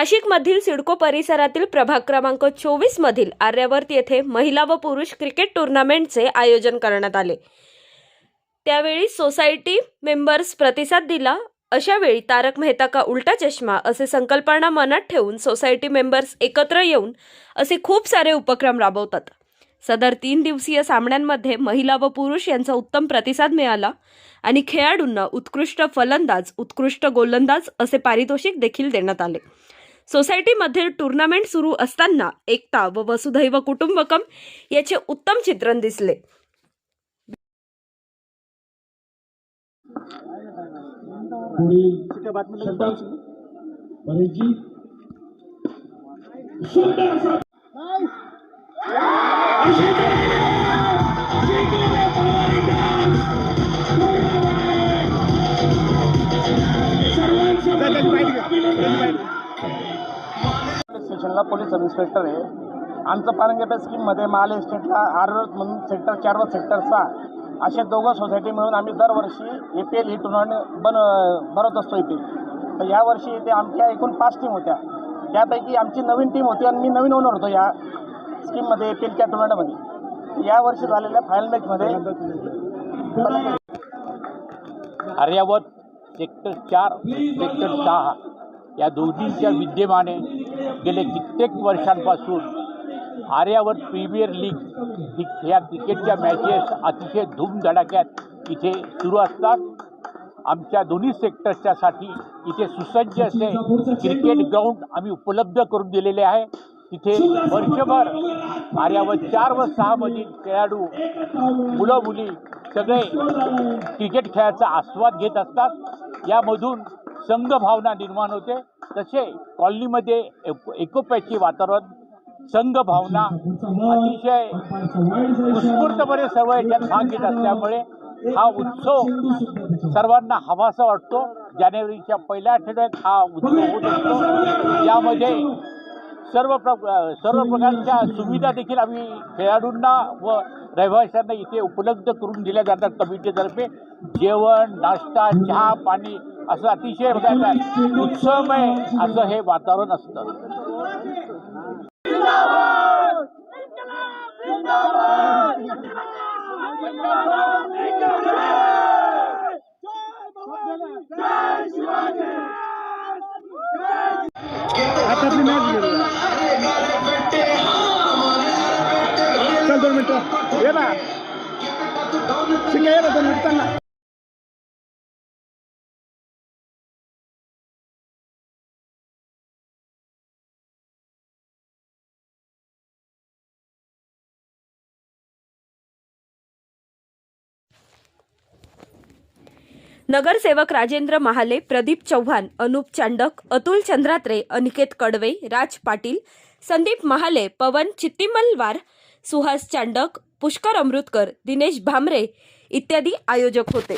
नाशिकमधील सिडको परिसरातील प्रभाग क्रमांक चोवीस मधील आर्यावर्त येथे महिला व पुरुष क्रिकेट टुर्नामेंटचे आयोजन करण्यात आले. त्यावेळी सोसायटी मेंबर्स प्रतिसाद दिला. अशावेळी तारक मेहता का उलटा चष्मा असे संकल्पना मनात ठेवून सोसायटी मेंबर्स एकत्र येऊन असे खूप सारे उपक्रम राबवतात. सदर तीन दिवसीय सामन्यांमध्ये महिला व पुरुष यांचा उत्तम प्रतिसाद मिळाला आणि खेळाडूंना उत्कृष्ट फलंदाज उत्कृष्ट गोलंदाज असे पारितोषिक देखील देण्यात आले. सोसायटीमध्ये टुर्नामेंट सुरू असताना एकता व वसुधैव कुटुंबकम याचे उत्तम चित्रण दिसले. पुढील जिल्हा पोलीस सब इन्स्पेक्टर आहे. आमचं पारंगेपे स्कीममध्ये महाल एस्टेटला आर म्हणून सेक्टर चार व सेक्टर सहा असे दोघं सोसायटी मिळून आम्ही दरवर्षी ए पी एल ही टुर्नामेंट बन भरत असतो इथे तर यावर्षी इथे आमच्या एकूण पाच टीम होत्या. त्यापैकी आमची नवीन टीम होती आणि मी नवीन ओनर होतो या स्कीममध्ये ए पी एलच्या टुर्नामेंटमध्ये यावर्षी झालेल्या फायनल मॅचमध्ये आर्यावत सेक्टर चार सेक्टर सहा. या दोन्हीच्या विद्यमाने गेले कित्येक वर्षांपासून आर्यावर प्रीमियर लीग ही ह्या क्रिकेटच्या मॅचेस अतिशय धूमधडाक्यात इथे सुरू असतात. आमच्या दोन्ही सेक्टर्सच्यासाठी इथे सुसज्ज असे क्रिकेट ग्राउंड आम्ही उपलब्ध करून दिलेले आहे. तिथे वर्षभर आर्यावर चार व सहामधील खेळाडू मुलं मुली सगळे क्रिकेट खेळाचा आस्वाद घेत असतात. यामधून संघभावना निर्माण होते. तसे कॉलनीमध्ये एक एकोप्याचे वातावरण संघभावना अतिशय उत्स्फूर्तपणे सर्व याच्यात भाग घेत असल्यामुळे हा उत्सव सर्वांना हवासा वाटतो. जानेवारीच्या पहिल्या आठवड्यात हा उत्सव होत असतो. यामध्ये सर्व प्र सर्व प्रकारच्या सुविधा देखील आम्ही खेळाडूंना व रहिवाशांना इथे उपलब्ध करून दिल्या जातात कमिटीतर्फे. जेवण नाश्ता चहा पाणी असं अतिशय बघायला उत्सवमय असं हे वातावरण असतं. दोन मिनटं. ये ना सिंग ये ना दोन मिनिट नगरसेवक राजेंद्र महाले प्रदीप चव्हाण अनुप चांडक अतुल चंद्रात्रे अनिकेत कडवे राज पाटील संदीप महाले पवन चित्तीमलवार सुहास चांडक पुष्कर अमृतकर दिनेश भामरे इत्यादी आयोजक होते.